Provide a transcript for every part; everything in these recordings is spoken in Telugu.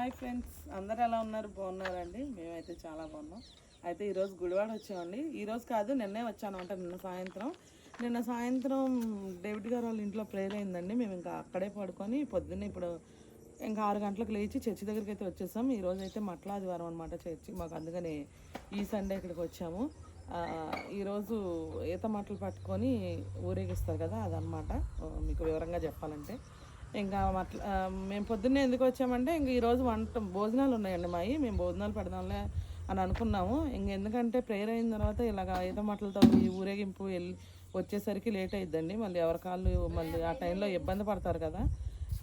హాయ్ ఫ్రెండ్స్ అందరు ఎలా ఉన్నారు? బాగున్నారండి? మేమైతే చాలా బాగున్నాం. అయితే ఈరోజు గుడివాడ వచ్చామండి. ఈరోజు కాదు నిన్నే వచ్చాను అంట నిన్న సాయంత్రం. నిన్న సాయంత్రం డేవిడ్ గారు వాళ్ళ ఇంట్లో ప్రేయర్ అయిందండి. మేము ఇంకా అక్కడే పడుకొని పొద్దున్నే ఇప్పుడు ఇంకా ఆరు గంటలకు లేచి చర్చి దగ్గరికి అయితే వచ్చేసాం. ఈరోజు అయితే మట్ల ఆదివారం అనమాట చర్చి. మాకు అందుకని ఈ సండే ఇక్కడికి వచ్చాము. ఈరోజు ఈత మట్టలు పట్టుకొని ఊరేగిస్తారు కదా అదనమాట మీకు వివరంగా చెప్పాలంటే. ఇంకా అట్లా మేము పొద్దున్నే ఎందుకు వచ్చామంటే ఇంక ఈరోజు వంట భోజనాలు ఉన్నాయండి మావి మేము భోజనాలు పెడదాంలే అని అనుకున్నాము. ఇంక ఎందుకంటే ప్రేయర్ అయిన తర్వాత ఇలాగ ఏదో మాటలతో ఈ ఊరేగింపు వెళ్ళి వచ్చేసరికి లేట్ అయిద్దండి. మళ్ళీ ఎవరి కాళ్ళు మళ్ళీ ఆ టైంలో ఇబ్బంది పడతారు కదా.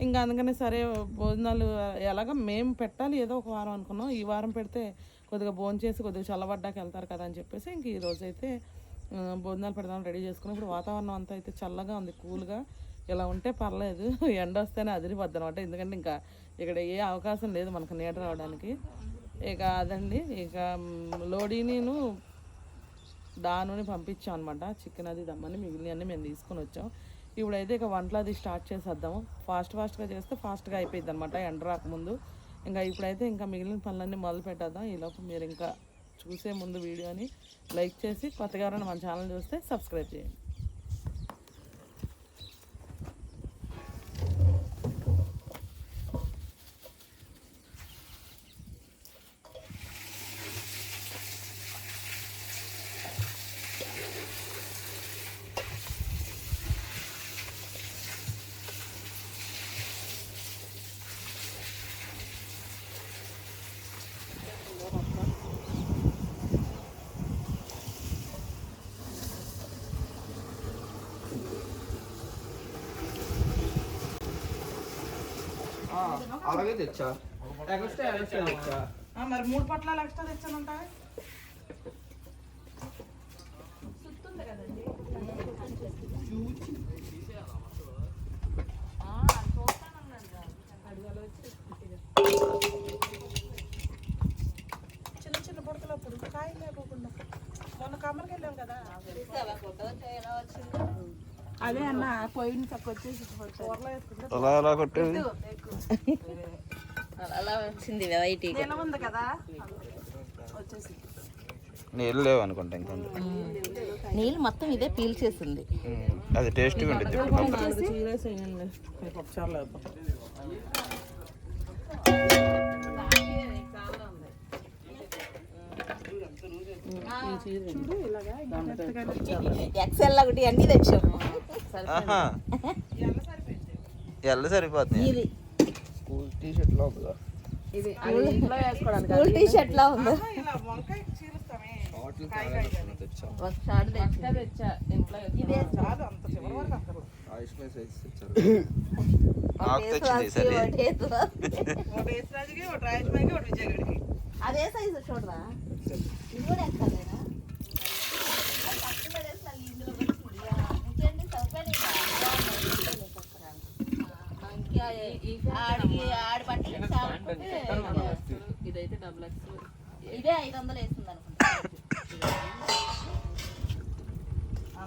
ఇంకా అందుకనే సరే భోజనాలు ఎలాగ మేము పెట్టాలి ఏదో ఒక వారం అనుకున్నాం. ఈ వారం పెడితే కొద్దిగా భోజనం చేసి కొద్దిగా చల్లబడ్డాక వెళ్తారు కదా అని చెప్పేసి ఇంక ఈ అయితే భోజనాలు పెడదాం రెడీ చేసుకుని ఇప్పుడు వాతావరణం అంతా అయితే చల్లగా ఉంది కూల్గా. ఇలా ఉంటే పర్లేదు. ఎండ వస్తేనే అదిరిపోద్ది అనమాట ఎందుకంటే ఇంకా ఇక్కడ ఏ అవకాశం లేదు మనకు నీడ రావడానికి. ఇక అదండి. ఇక లోడీ లోడీనిను దానుని పంపించాం అనమాట చికెన్ అది దమ్మని మిగిలినవన్నీ మేము తీసుకొని వచ్చాం. ఇప్పుడైతే ఇక వంటలు అది స్టార్ట్ చేసేద్దాము ఫాస్ట్ ఫాస్ట్గా చేస్తే ఫాస్ట్గా అయిపోయింది అనమాట ఎండ రాకముందు. ఇంకా ఇప్పుడైతే ఇంకా మిగిలిన పనులన్నీ మొదలు పెట్టేద్దాం. ఈలోపు మీరు ఇంకా చూసే ముందు వీడియోని లైక్ చేసి కొత్తగా మన ఛానల్ చూస్తే సబ్స్క్రైబ్ చేయండి. అలాగే తెచ్చా? ఎక్స్ట్రా ఎక్స్ట్రా తెచ్చా? మరి మూడు పట్లాలు ఎక్స్ట్రా చిన్న చిన్న పొడకలు అప్పుడు కాయలు లేకోకుండా. మొన్న కమ్మరికి వెళ్ళాం కదా. అదే అన్న పోయిన తక్కువ వచ్చేసి కూరలో వేసుకుంటే అలా అలా కొట్టేది అలా వచ్చింది వెరైటీ నిలవ ఉంది కదా? వచ్చేసి. నీళ్ళు లేవు అనుకుంటా ఇంకా నీళ్ళు మొత్తం ఇదే పీల్చేసింది. అది టేస్ట్గా ఉంటుంది ఎక్సెల్ ఒకటి అన్ని తెచ్చాము. ఎల్ల సరిపోతుంది. టీ షర్ట్ లోపల ఇది ఇంట్లో వేసుకోవడానికి స్కూల్ టీ షర్ట్ లా ఉంది? ఇలా వంకాయ చీరుస్తామే. తెచ్చా. ఒక షార్ట్ తెచ్చి. తెచ్చా? ఇంట్లో ఇదే చాలు అంత చివరి వరకు అక్కడ ఆయుష్మే సైజ్ తెచ్చారు. ఒకటి నాకు తెచ్చింది సరే ఒకటి వేసు. ఒకటి యేసరాజుకి ఒకటి విజయగడికి అదే సైజు చూడరా ఇది కూడా ఎక్కలేనా అది పక్కన పడేసి మళ్ళీ ఇందులో పెట్టుకుంది. ఆ, ఇంకేంటి సౌకర్యం ఆడికి ఆడి బట్టలు ఇదైతే డబుల్ ఎక్స్ ఇదే ఐదు వందలు వేస్తుంది అనుకుంటా.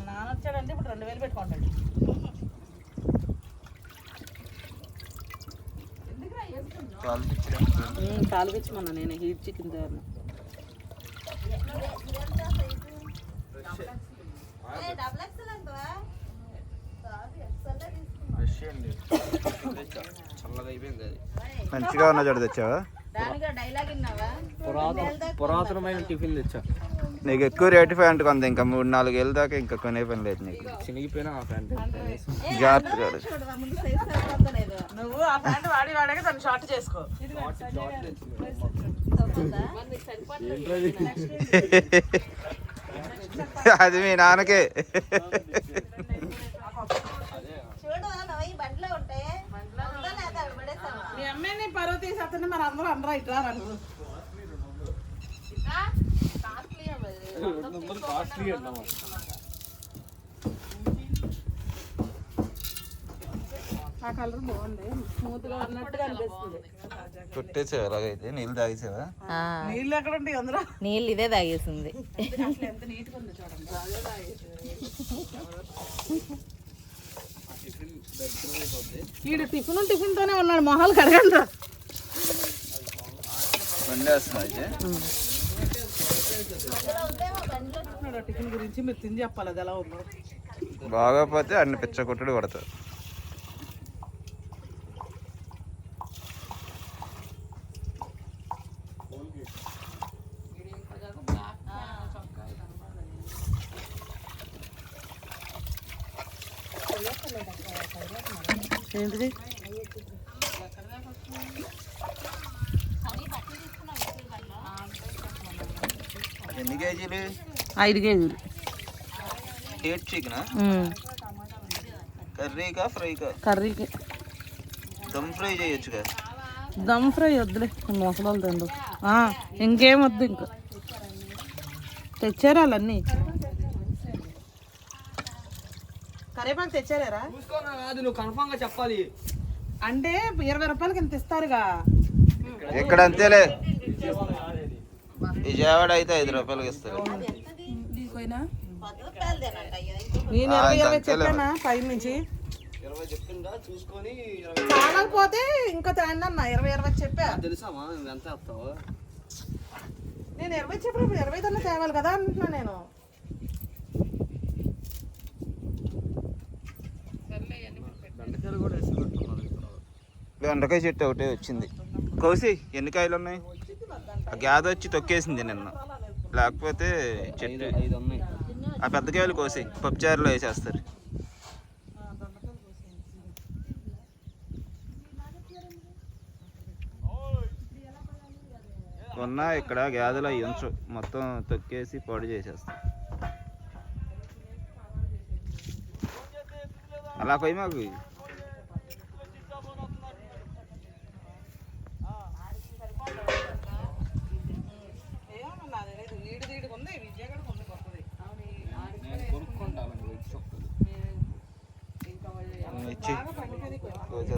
నాన్న వచ్చాడంటే ఇప్పుడు రెండు వేలు పెట్టుకుంటాడు. నేను హీట్ చికెన్ డబుల్ ఎక్సెల్ అంటవా కాదు ఎక్సెల్ తీసుకున్నా ఫ్రెష్ అండి తెచ్చా చల్లగా అయిపోయింది అది మంచిగా ఉన్న చోట తెచ్చావా? దానిగా డైలాగ్ విన్నావా పురాతనమైన టిఫిన్ తెచ్చా. నీకు ఎక్కువ రేటు ప్యాంట్ కొంత ఇంకా మూడు నాలుగు ఏళ్ళ దాకా ఇంకా కొనే పని లేదు నీకు. చినిగిపోయిన ఆ ప్యాంట్. జాగ్రత్తగా నువ్వు ఆ ప్యాంట్ వాడి దాన్ని షార్ట్ చేసుకో. అది మీ నాన్నకే చూడు నవ్వు ఈ బండిలో ఉంటాయి ఉందా లేదా అవి పడేసావా? మీ అమ్మాయిని పరువు తీసేస్తుంటే మరి అందరూ అందరూ ఇట్లా అన్నమాట ఆ కలర్ బాగుంది. స్మూత్గా ఉన్నట్టుగా అనిపిస్తుంది. కొట్టేసావు ఎలాగైతే నీళ్ళు తాగేసావా? నీళ్ళు ఎక్కడ ఉంటాయి అందరూ నీళ్ళు ఇదే తాగేసింది. అసలు ఎంత నీట్గా ఉందో చూడండి. ఈడు టిఫిన్ టిఫిన్ తోనే ఉన్నాడు మొహాలు కడగండి అయితే. టిఫిన్ గురించి? మీరు తిని చెప్పాలి అది ఎలా ఉందో. బాగోపోతే అన్ని పిచ్చ కొట్టుడు కొడతారు ఏంటిది ఎన్ని కేజీలు ఐదు కేజీలు చికెన్ కర్రీకా ఫ్రైకా? కర్రీకి. దమ్ ఫ్రై చేయొచ్చుగా? దమ్ ఫ్రై వద్దులే ముసలాలు తిండు. ఆ, ఇంకేం వద్దు ఇంకా. తెచ్చారా వాళ్ళన్నీ కరేపాకు తెచ్చారా చూసుకోనా కాదు నువ్వు కన్ఫామ్గా చెప్పాలి. అంటే ఇరవై రూపాయలకి ఎంత ఇస్తారుగా. ఇక్కడ అంతేలే విజయవాడ అయితే ఐదు రూపాయలకి ఇస్తారు. అయ్యా నేను ఇరవై ఇరవై చెప్పానా? పై నుంచి. చాలకపోతే ఇంకా తేండి అన్న ఇరవై ఇరవై చెప్పా. తెలుసామా ఎంత నేను ఇరవై చెప్పినప్పుడు ఇరవై తన తేవాలి కదా అంటున్నా నేను. బెండకాయ చెట్టు ఒకటే వచ్చింది. కోసి ఎన్ని కాయలు ఉన్నాయి? ఆ గ్యాద వచ్చి తొక్కేసింది నిన్న. లేకపోతే చెట్టు. ఆ పెద్ద కాయలు కోసి పప్పుచారులో వేసేస్తారు. ఉన్న ఇక్కడ గ్యాదలు అవి ఉంచు. మొత్తం తొక్కేసి పొడి చేసేస్తాం. అలా పోయి మాకు. ఇచ్చి.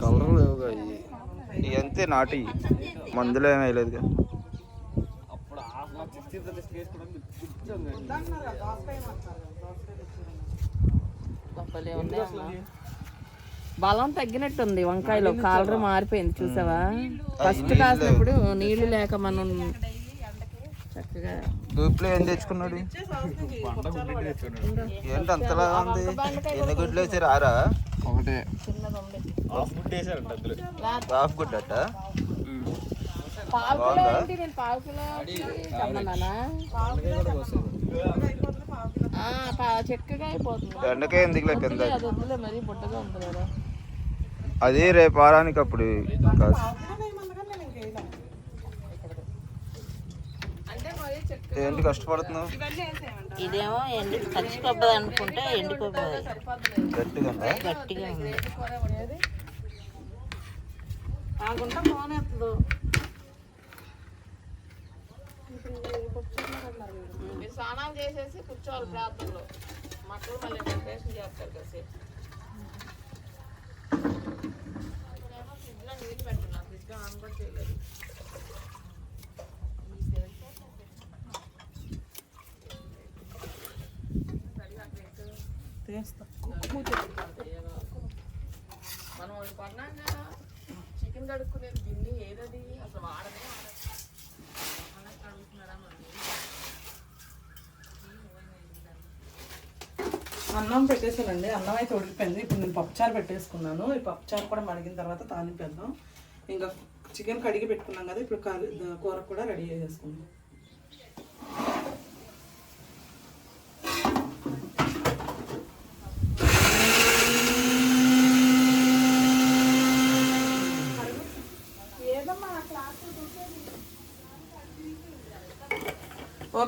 కలర్ లేవుగా ఇవి ఇవి అంతే నాటి. మందులు ఏమీ వేయలేదు బలం తగ్గినట్టుంది వంకాయలో. కాలర్ మారిపోయింది చూసావా? ఫస్ట్ కాసినప్పుడు నీళ్ళు లేక మనం చక్కగా ఏం తెచ్చుకున్నాడు? ఏంటి అంతలా ఉంది? ఎన్ని గుడ్లు వేసారు ఆరా? హాఫ్ గుడ్ అట్ట పావు కిలో బాగుందా? ఏంటి నేను పావు కిలో తెమ్మన్నానా? ఆ, పా- చెక్కగా అయిపోతుంది. ఎండకాయ ఎందుకులే కింద. అది రేపు వారానికి అప్పుడు కాసు. ఏంటి కష్టపడుతున్నావు? ఇదేమో ఎండి పచ్చి కొబ్బరి అనుకుంటే ఎండి కొబ్బరి గట్టిగా గట్టిగా ఉంది ఆ గుంట పోనేస్తుంది మీరు స్నానాలు చేసేసి కూర్చోవాలి ప్రార్థనలో. మక్కలు మళ్ళీ మెడిటేషన్ చేస్తారు కాసేపు. ఫ్రిడ్జ్లో నీళ్ళు పెట్టున్నా ఫ్రిడ్జ్లో ఆన్ కూడా చేయలేదు. మనం అది కొన్నాం కదా చికెన్ కడుక్కునేది గిన్నె? ఏదది? అసలు వాడనే వాడదు కడుగుతున్నారా మరి? అన్నం పెట్టేసానండి అన్నం అయితే ఉడికిపోయింది. ఇప్పుడు నేను పప్పుచారు పెట్టేసుకున్నాను. ఈ పప్పుచారు కూడా మరిగిన తర్వాత తాలింపేద్దాం ఇంకా చికెన్ కడిగి పెట్టుకున్నాం కదా ఇప్పుడు కూర కూడా రెడీ చేసేసుకుందాం.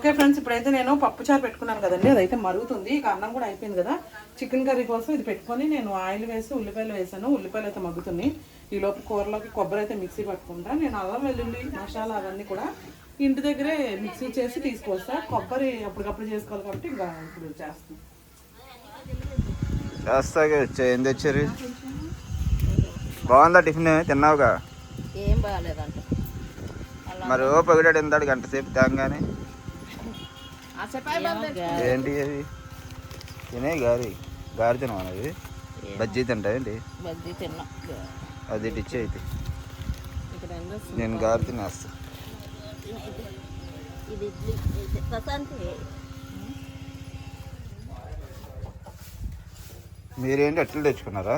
ఓకే ఫ్రెండ్స్ ఇప్పుడైతే నేను పప్పు చారు పెట్టుకున్నాను కదండి అదైతే మరుగుతుంది ఇక అన్నం కూడా అయిపోయింది కదా. చికెన్ కర్రీ కోసం ఇది పెట్టుకొని నేను ఆయిల్ వేసి ఉల్లిపాయలు వేసాను ఉల్లిపాయలు అయితే మగ్గుతున్నాయి. ఈ లోపు కూరలోకి కొబ్బరి అయితే మిక్సీ పట్టుకుంటా. నేను అల్లం వెల్లుల్లి మసాలా అవన్నీ కూడా ఇంటి దగ్గరే మిక్సీ చేసి తీసుకొస్తా. కొబ్బరి అప్పటికప్పుడు చేసుకోవాలి కాబట్టి ఇంకా ఇప్పుడు చేస్తాను. చేస్తాగా వచ్చా ఏం తెచ్చారు? బాగుందా టిఫిన్? తిన్నావుగా? ఏం బాగాలేదంట. మరి ఓ పగిడాడు ఎందాడు గంట సేపు గా- ఏంటి అది? తినే గారి గారి తినమా అది? బజ్జీ తింటా ఏంటి? బజ్జీ తిన్నాం. అది డిచ్ అయితే? నేను గారి తినేస్తా. ఇది ఇడ్లీ. ఇది ప్రశాంతి. మీరేంటి అట్లు తెచ్చుకున్నారా?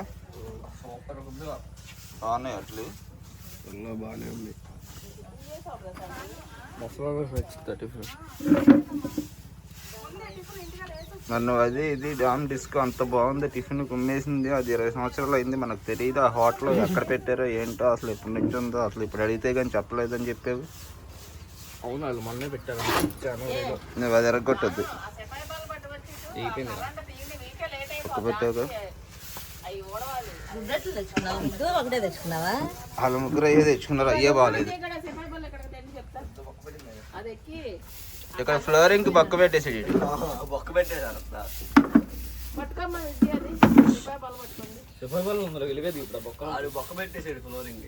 సూపర్ ఉంది బాగున్నాయి అట్లు? ఎన్నో బాగానే ఉంది. మసాలా కూడా నచ్చింది టిఫిన్ మరి నువ్వు అది ఇది డామ్ డిస్కో అంత బాగుంది టిఫిన్ కుమ్మేసింది అది ఇరవై సంవత్సరాలు అయింది మనకు తెలియదు ఆ హోటల్ ఎక్కడ పెట్టారో ఏంటో అసలు ఎప్పటి నుంచి ఉందో అసలు ఇప్పుడు అడిగితే కానీ చెప్పలేదని చెప్పావు. అవును వాళ్ళు మొన్నే పెట్టారు నువ్వు అది ఎరగొట్టద్దు. పెట్టావు వాళ్ళ ముగ్గురు అయ్యే తెచ్చుకున్నారు అయ్యే బాగాలేదు. అది ఎక్కి ఇక్కడ ఫ్లోరింగ్ పక్క పెట్టేసాడు. బొక్క పెట్టేశారు. బొక్క బొక్క పెట్టేసాడు ఫ్లోరింగ్.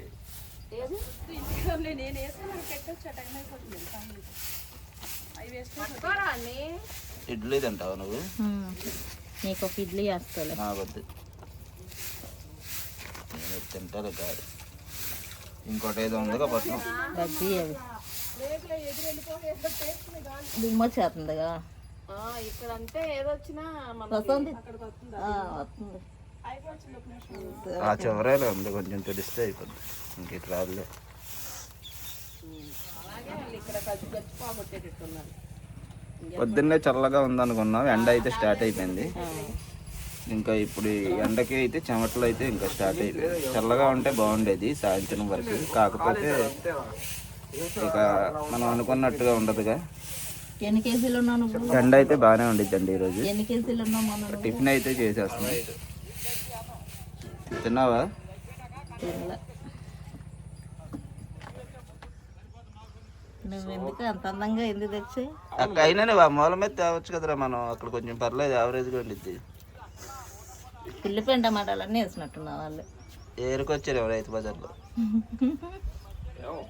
ఇడ్లీ తింటావు నువ్వు? నీకు ఒక ఇడ్లీ వేస్తాలే నా వద్దు నేను తింటాను కాదు. ఇంకోటి ఏదో ఉందిగా పట్నం. బజ్జీ అవి దుమ్మ వచ్చేస్తుందిగా ఇక్కడ అంటే ఏదొచ్చినా వస్తుంది. ఆ, వస్తుంది. చివరేలో ఉంది కొంచెం తెలిస్తే అయిపోద్ది. ఇంక ఇటు రాదులే. పొద్దున్నే చల్లగా ఉందనుకున్నాం ఎండ అయితే స్టార్ట్ అయిపోయింది. ఇంకా ఇప్పుడు ఈ ఎండకి అయితే చెమటలు అయితే ఇంకా స్టార్ట్ అయిపోయింది చల్లగా ఉంటే బాగుండేది సాయంత్రం వరకు. కాకపోతే ఇక మనం అనుకున్నట్టుగా ఉండదుగా. ఎన్ని కేజీలు ఉన్నావు నువ్వు? ఎండ అయితే బాగానే ఉండిద్దండి ఈరోజు. ఎన్ని కేజీలు ఉన్నావు మొన్న నువ్వు? టిఫిన్ అయితే చేసేస్తున్నాం. తిన్నావా? అక్క అయినా నువ్వు ఆ మూల మీద తేవచ్చు కదరా మనం. అక్కడ కొంచెం పర్లేదు యావరేజ్గా ఉండిద్ది. పిల్లిపోయిన టమాటాలు అన్నీ వేసినట్టున్నావు వాళ్ళు. ఏరుకొచ్చారు రైతు బజార్లో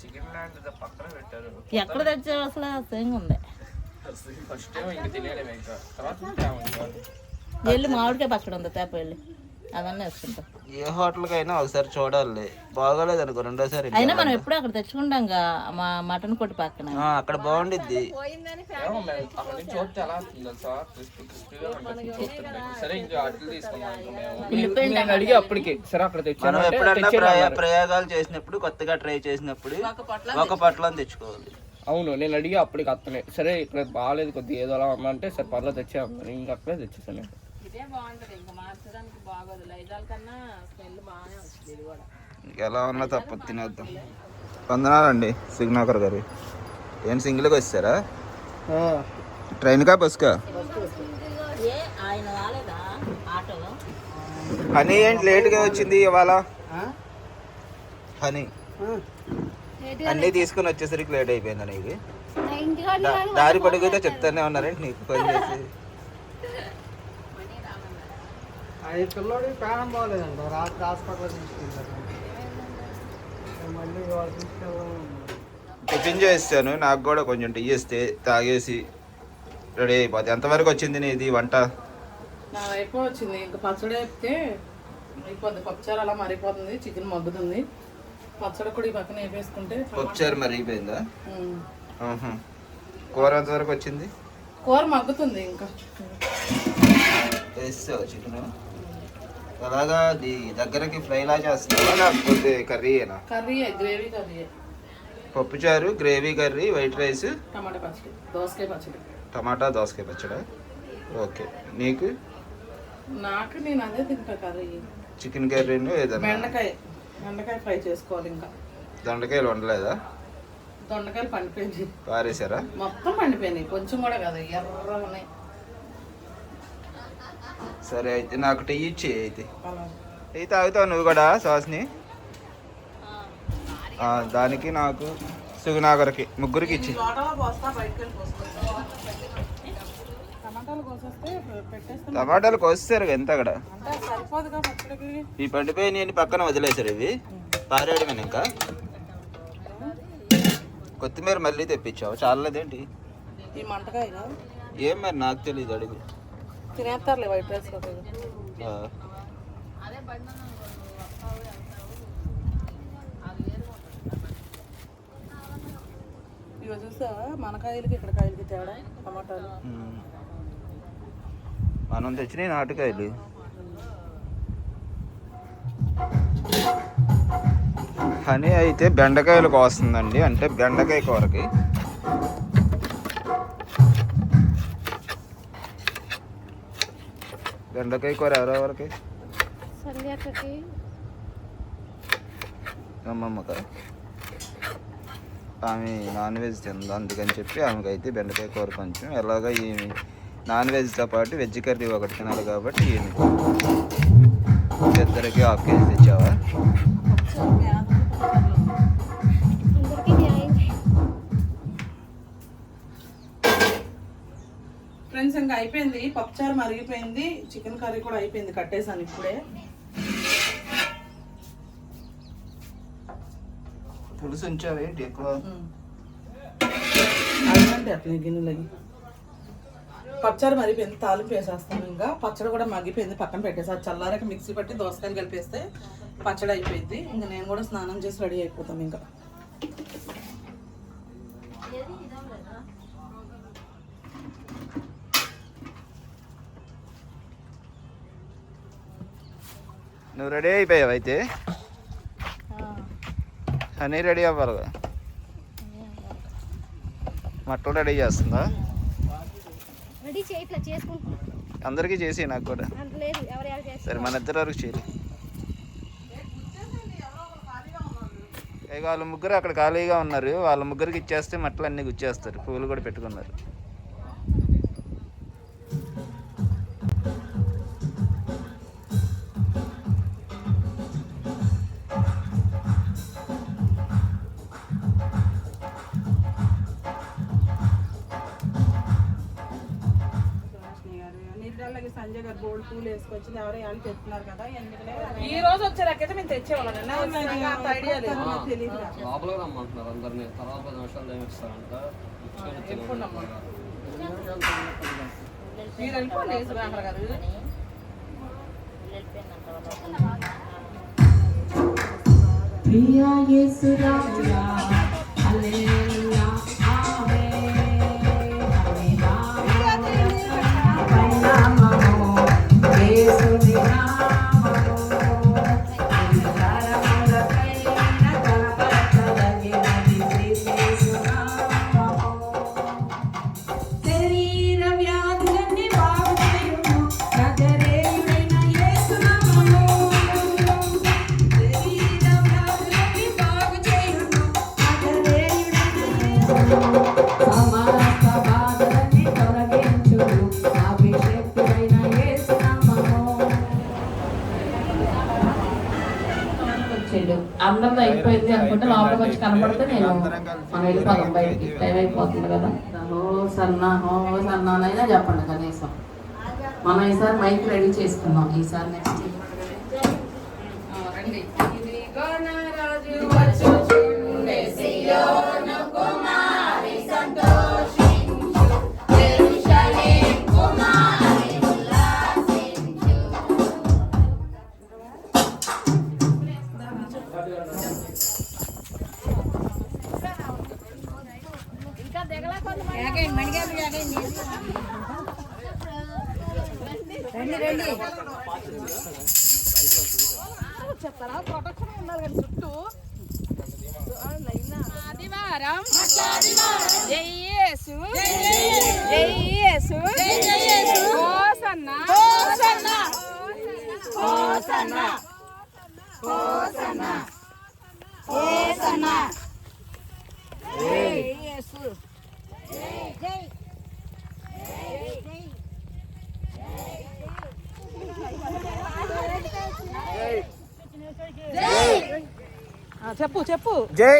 చికెన్ లాంటిది పక్కన పెట్టారు ఎక్కడ తెచ్చావు అసలు? సేంగ్ ఉంది. ఫస్ట్ టైం ఇంకా తెలియలేదు ఇంకా. తర్వాత తింటాము ఇంకా. వెళ్ళి మామిడికాయ పచ్చడి ఉంది తేప వెళ్ళి. అవన్నీ వేసుకుంటా ఏ హోటల్కైనా ఒకసారి చూడాలి. బాగోలేదు అనుకో రెండోసారి అయినా మనం ఎప్పుడు అక్కడ తెచ్చుకుంటాం మా మటన్ కొట్టి పక్కన. ఆ, అక్కడ బాగుండిద్ది. మనం ఎప్పుడన్నా ప్రయోగాలు చేసినప్పుడు కొత్తగా ట్రై చేసినప్పుడు ఒక పట్లం తెచ్చుకోవాలి. అవును నేను అడిగి అప్పటికి అత్తనే. సరే ఇక్కడ బాగాలేదు కొద్దిగా ఏదో అలా ఉందంటే సరే పర్లేదు తెచ్చాను ఇంకా అక్కడే తెచ్చేసాను. బాగుంటది. ఇంకా మార్చడానికి బాగోదు. లైజాల్ కన్నా స్మెల్ బాగానే వస్తుంది ఇది కూడా. ఎలా ఉన్నా తప్పదు తినేద్దాం. వందనాలండి సిగ్నాకర్ గారు. ఏం సింగిల్గా వచ్చారా ట్రైన్కా బస్కా? ఏ ఆయన రాలేదా? ఆటోలో హనీ ఏంటి లేట్గా వచ్చింది ఇవాళ? హనీ. అన్నీ తీసుకుని వచ్చేసరికి లేట్ అయిపోయింది నీకు. దారి పడిపోతే చెప్తానే ఉన్నారంటే నీకు ఫోన్ చేసి. అది పిల్లోడికి ప్రాణం బాగలేదంట రాత్రి హాస్పిటల్ తీసుకెళ్ళారు మళ్ళీ వాళ్ళు టిఫిన్ చేస్తాను. నాకు కూడా కొంచెం టీ ఇస్తే తాగేసి రెడీ అయిపోతుంది ఎంతవరకు వచ్చింది నీది వంట? అయిపో వచ్చింది. ఇంకా పచ్చడి వేపితే అయిపోద్ది. పప్పుచారు అలా మరిగిపోతుంది. చికెన్ మగ్గుతుంది. పచ్చడి కూడా ఈ పక్కన వేపేసుకుంటే పప్పుచారు మరి అయిపోయిందా ఉమ్. ఆహా. కూర ఎంతవరకు వచ్చింది? కూర మగ్గుతుంది ఇంకా. వేస్తావు చికెన్? అలాగా దగ్గరకి ఫ్రైలా చేస్తావా లేకపోతే కర్రీయేనా కర్రీ గ్రేవీ కర్రీ పప్పుచారు గ్రేవీ కర్రీ వైట్ రైస్ టమాటా పచ్చడి దోసకాయ పచ్చడి. టమాటా దోసకాయ పచ్చడా? ఓకే. నీకు? నాకు నేను అదే తింటా కర్రీ చికెన్ కర్రీను ఏదన్నా? బెండకాయ బెండకాయ ఫ్రై చేసుకోవాలి ఇంకా. దొండకాయలు వండలేదా? దొండకాయలు పండిపోయింది పారేసారా మొత్తం పండిపోయినాయి. కొంచెం కూడా కాదు ఎర్ర ఉన్నాయి. సరే అయితే నాకు టీ ఇచ్చి అయితే. టీ తాగుతావు నువ్వు కూడా సాస్ని? ఆ, దానికి నాకు సుగునాగర్కి ముగ్గురికి ఇచ్చి. లోటలో పోస్తా బయటకు వెళ్ళి పోస్తా. టమాటాలు కోస్తారు ఎంత అక్కడ? ఈ పండిపోయిన పక్కన వదిలేసారు ఇవి. పారేయడమేనా ఇంకా. కొత్తిమీర మళ్ళీ తెప్పించావు? మంటకాయ ఏం మరి నాకు తెలియదు అడుగు. తినేస్తారులే వైట్ రైస్. ఇవి చూసా మన కాయలకి ఇక్కడ కాయలకి తేడా? టమాటాలు. మనం తెచ్చినాయి నాటుకాయలు. హనీ అయితే బెండకాయలు కోస్తుందండి అంటే బెండకాయ కూరకి. బెండకాయ కూర ఎవరెవరికి సంధ్యాకకి అమ్మమ్మక. ఆమె నాన్ వెజ్ తింది అందుకని చెప్పి ఆమెకి అయితే బెండకాయ కూర కొంచెం ఎలాగ ఈ నాన్ వెజ్తో పాటు వెజ్ కర్రీ ఒకటి తినాలి కాబట్టి ఈమెకి. ఇద్దరికి హాఫ్ కేజీ తెచ్చావా? పప్పుచారు మరిగిపోయింది చికెన్ కర్రీ కూడా అయిపోయింది కట్టేసాను ఇప్పుడే. పులుసు ఉంచావేంటి ఎక్కువ? అదండి అట్లనే గిన్నెలకి పచ్చడి మరిపోయింది తాలింపు వేసేస్తాను ఇంకా. పచ్చడి కూడా మగ్గిపోయింది పక్కన పెట్టేసి. అది చల్లారాక మిక్సీ పట్టి దోసకాయలు కలిపేస్తే పచ్చడి అయిపోయింది. ఇంకా నేను కూడా స్నానం చేసి రెడీ అయిపోతాం ఇంకా. నువ్వు రెడీ అయిపోయావు అయితే? హనీ రెడీ అవ్వాలిగా మట్టలు రెడీ చేస్తుందా? రెడీ చేయట్లా చేసుకుంటున్నాం. అందరికీ చేసి నాకు కూడా. సరే మన ఇద్దరు వరకు చేయాలి వాళ్ళ ముగ్గురు అక్కడ ఖాళీగా ఉన్నారు. వాళ్ళ ముగ్గురికి ఇచ్చేస్తే మట్టలు అన్నీ గుచ్చేస్తారు. పువ్వులు కూడా పెట్టుకున్నారు. సంజయ్ గారు గోల్డ్ పూలు వేసుకొచ్చి ఎవరో వాళ్ళు చెప్తున్నారు కదా ఈ రోజు వచ్చారకైతే మేము తెచ్చేవాళ్ళం. అంత ఐడియా లేదు. తెలియదు లోపల రమ్మంటున్నారు అందరినీ. తర్వాత పది నిమిషాలు ఏమిస్తారంట ఎప్పుడు నమ్మను. మీరు వెళ్ళిపోండి సుధాకర్ గారు. ప్రియా యేసు రాజా హల్లెలూయా. అయిపోయింది అనుకుంటే లోపలికి వచ్చి కనపడితే నేను మనం వెళ్ళిపోదాం బయటికి టైం అయిపోతుంది కదా. హో సన్నా హో సన్నానైనా చెప్పండి కనీసం. మనం ఈసారి మైక్ రెడీ చేసుకుందాం. ఈసారి నెక్స్ట్ రండి. ఇది గణరాజు వచ్చుచుండే చెప్తారా? ప్రొటెక్షన్ ఉండాలి కానీ చుట్టూ. ఆదివారం. జయ్యేసు జయ్యేసు హోసన్న. హోసన్న. హోసన్న. హోసన్న. హోసన్న. జయ్యేసు చెప్పు చెప్పు జై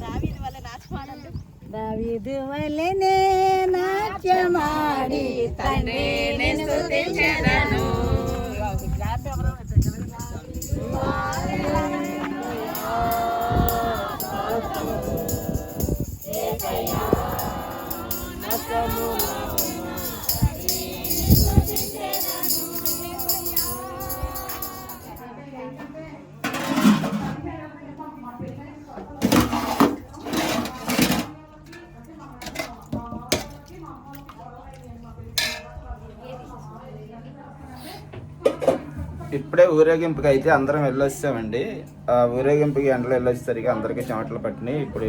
దావీదు దావిదు వలెనే నాట్యమాడి తండ్రిని స్తుతించెదను స్తోత్రము ఊరేగింపుకి అయితే అందరం వెళ్ళొస్తామండి ఆ ఊరేగింపుకి ఎండలో వెళ్ళొచ్చేసరికి అందరికీ చెమటలు పట్టినాయి. ఇప్పుడు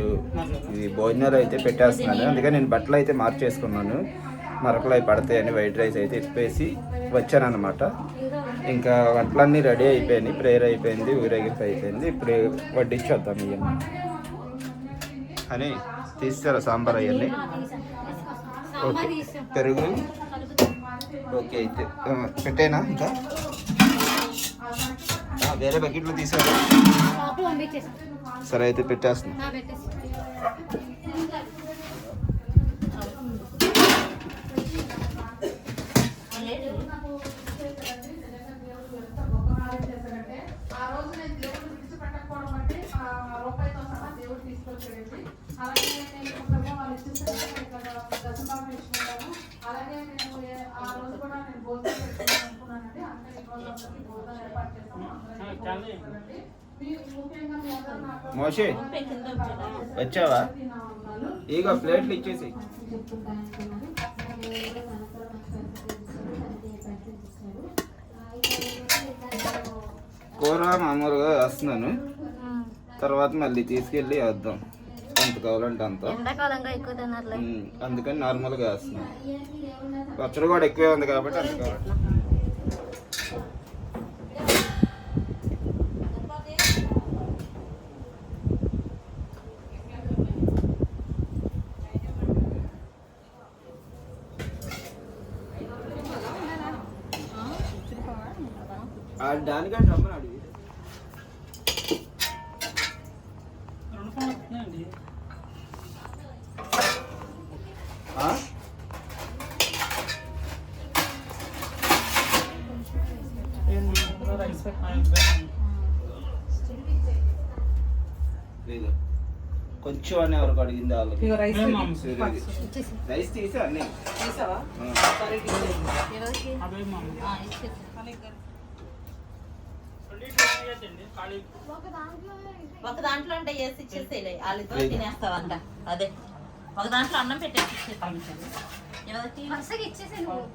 ఈ భోజనాలు అయితే పెట్టేస్తున్నాను అందుకే నేను బట్టలు అయితే మార్చేసుకున్నాను. మరకలు అవి పడతాయని వైట్ రైస్ అయితే ఇప్పేసి వచ్చాను అనమాట ఇంకా వంటలన్నీ రెడీ అయిపోయినాయి. ప్రేయర్ అయిపోయింది ఊరేగింపు అయిపోయింది. ఇప్పుడు వడ్డించేద్దాం ఇవన్నీ అని తీస్తారా సాంబార్ అవన్నీ? ఓకే. పెరుగు. ఓకే అయితే పెట్టేనా ఇంకా? వేరే బకెట్లో తీసారా సరే అయితే పెట్టేస్తున్నా. ఆ రోజు నేను దేవుడు విడిచిపెట్టకపోవడం బట్టి ఆ రూపాయితో సహా దేవుడు తీసుకొచ్చాడండి అలాగే నేను అలాగే నేను ఏ- ఆ రోజు కూడా నేను భోజనం పెట్టుకుందాం అనుకున్నానండి అంటే ఈ రోజు అందరికీ భోజనం ఏర్పాటు చేస్తాము అందరికీ భోజనం చేస్తానండి. మీ- ముఖ్యంగా మీ అందరూ నాకు మోషే వచ్చావా. ఇగో ప్లేట్లు ఇచ్చేసి కూర మామూలుగా వేస్తున్నాను తర్వాత మళ్ళీ తీసుకెళ్ళి వేద్దాం ఎంత కావాలంటే అంత. ఎండాకాలంగా ఎక్కువ అందుకని నార్మల్గా వేస్తున్నాను పచ్చడి కూడా ఎక్కువే ఉంది కాబట్టి అంత కావాలి ఆ దానికంటే రమ్మని అడిగి ఆ? లేదు. కొంచెం అని ఎవరికి అడిగింది వాళ్ళకి. రైస్ తీసి అన్నీ. ఒక దాంట్లో అంటే వేసి ఇచ్చేసేలే వాళ్ళిద్దరు తినేస్తావంట. అదే. ఒక దాంట్లో అన్నం పెట్టేసి ఇచ్చేస్తాను ఎవరికి వరుసగా ఇచ్చేసి నువ్వు.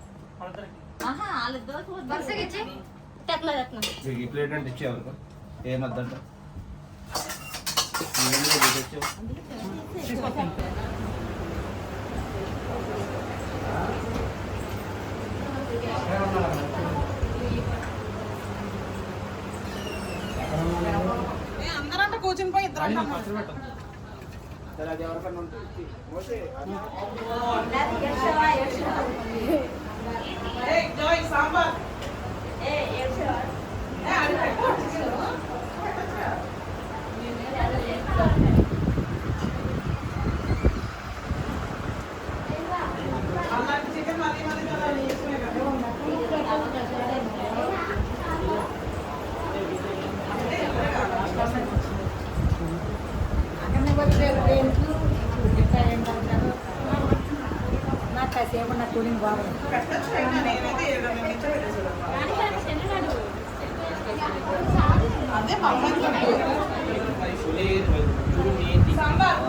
ఆహా వాళ్ళిద్దరు వరుసగా ఇచ్చి ఎట్లా ఎట్లా మీకు ఈ ప్లేట్ అంటే ఇచ్చేవారు ఏమద్దంట? అందరంటే కూర్చుని పోయి ఇద్దరు ఎవరికన్నా సాంబార్ ఏ, అది పెట్టు. అలాంటి చికెన్ మళ్ళీ మళ్ళీ కదా చేసుకునే కదా. పెట్టచ్చు అయినా నేనైతే ఏడు నిమిషాలు పెట్టేసాను. అదే మా అమ్మాయి సాంబార్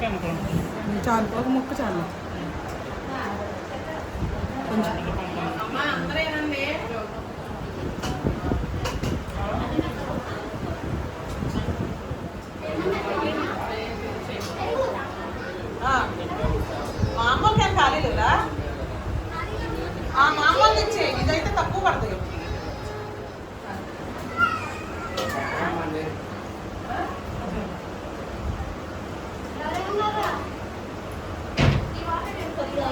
చాలు ఒక ముక్క చాలు. మామూలుగా ఏం ఖాళీలేదా ఆ మామూలు ఇచ్చే ఇదైతే తక్కువ పడతాయి ఈ వాటర్ కొద్దిగా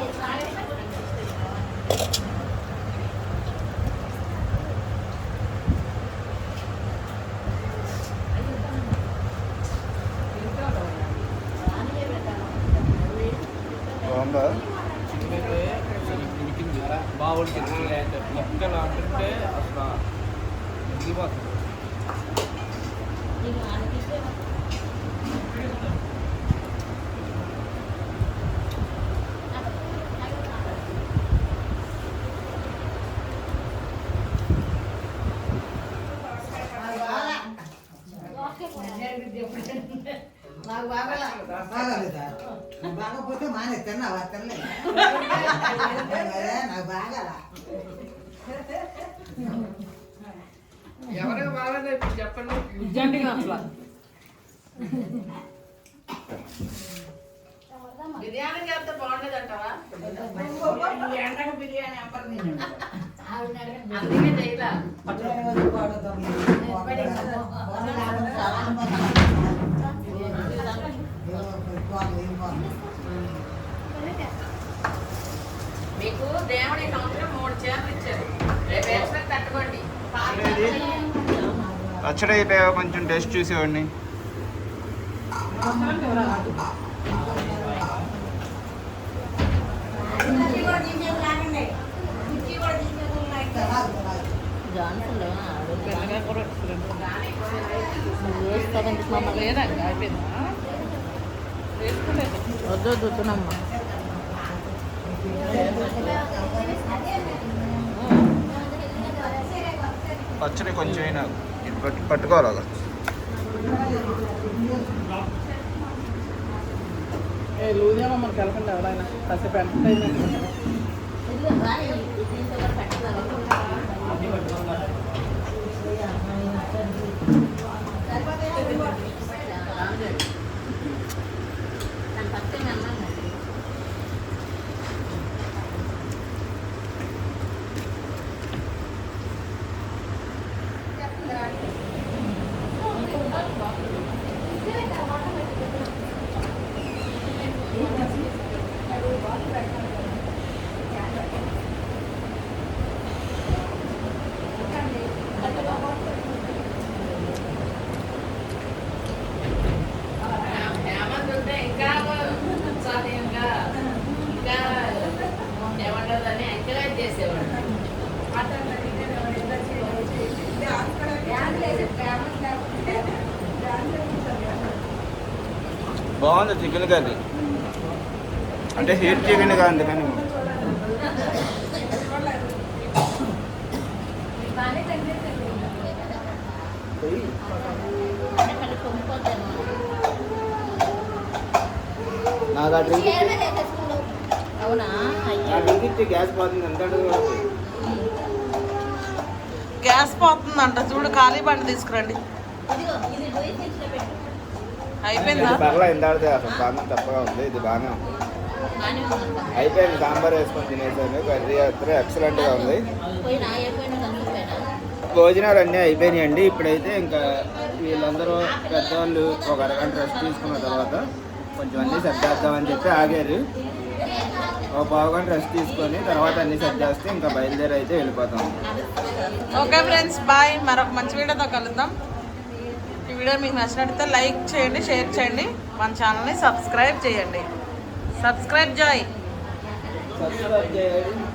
వెళ్ళిపోతుంది నీకు ఆడపిస్తే నాకు బాగా బాగాలేదా బాగపోతే మానే తిన్నావా తినలే నాకు బాగాలా ఎవరికి బాగాలేదు ఇప్పుడు చెప్పండి. నిజంగా అసలు బిర్యానీ చేస్తే బాగుండేది అంటావా ఎండకు బిర్యానీ అంపర్ అందుకే చేయలే మీకు దేవుడి ఈ సంవత్సరం మూడు చీరలు ఇచ్చారు. రేపు ఎక్స్ట్రా కట్టుకోండి పచ్చడి కొంచెం టేస్ట్ చూసేవాడిని. వద్దు వద్దునమ్మా పచ్చడి కొంచెం అయినా పట్టు పట్టుకోవాలి అలా. మనకి వెళ్ళకుండా ఎవరైనా. కాసేపు ఎంటర్టైన్మెంట్ బాగుంది చికెన్ కర్రీ. అంటే హీట్ చికెన్గా అందుకని. నాకు ఆ డ్రింక్? అవునా? ఆ డ్రింక్ ఇచ్చి గ్యాస్ పోతుంది ఎంత గ్యాస్ పోతుందంట చూడు ఖాళీ బండి తీసుకురండి ఇదిగో ఇది పోయి తెచ్చిన పెట్టు అయిపోయిందా? ఇది పర్లా ఎంత ఆడితే అసలు బాగా తప్పగా ఉంది ఇది బాగానే ఉంది. అయిపోయింది సాంబార్ వేసుకొని తినేసాను. కర్రీ అయితే ఎక్సలెంట్గా ఉంది. భోజనాలు అన్నీ అయిపోయినాయండి. ఇప్పుడైతే ఇంకా వీళ్ళందరూ పెద్దవాళ్ళు ఒక అరగంట రెస్ట్ తీసుకున్న తర్వాత కొంచెం అన్నీ సర్దేద్దామని చెప్పి ఆగారు. ఒక పావు గంట రెస్ట్ తీసుకొని తర్వాత అన్నీ సర్దేస్తే ఇంకా బయలుదేరి అయితే వెళ్ళిపోతాం. Okay friends bye. మరొక మంచి వీడియోతో కలుద్దాం. వీడియో మీకు నచ్చినట్లయితే లైక్ చేయండి షేర్ చేయండి. మన ఛానల్ని సబ్స్క్రైబ్ చేయండి. Subscribe Joy. సబ్స్క్రైబ్ చేయండి.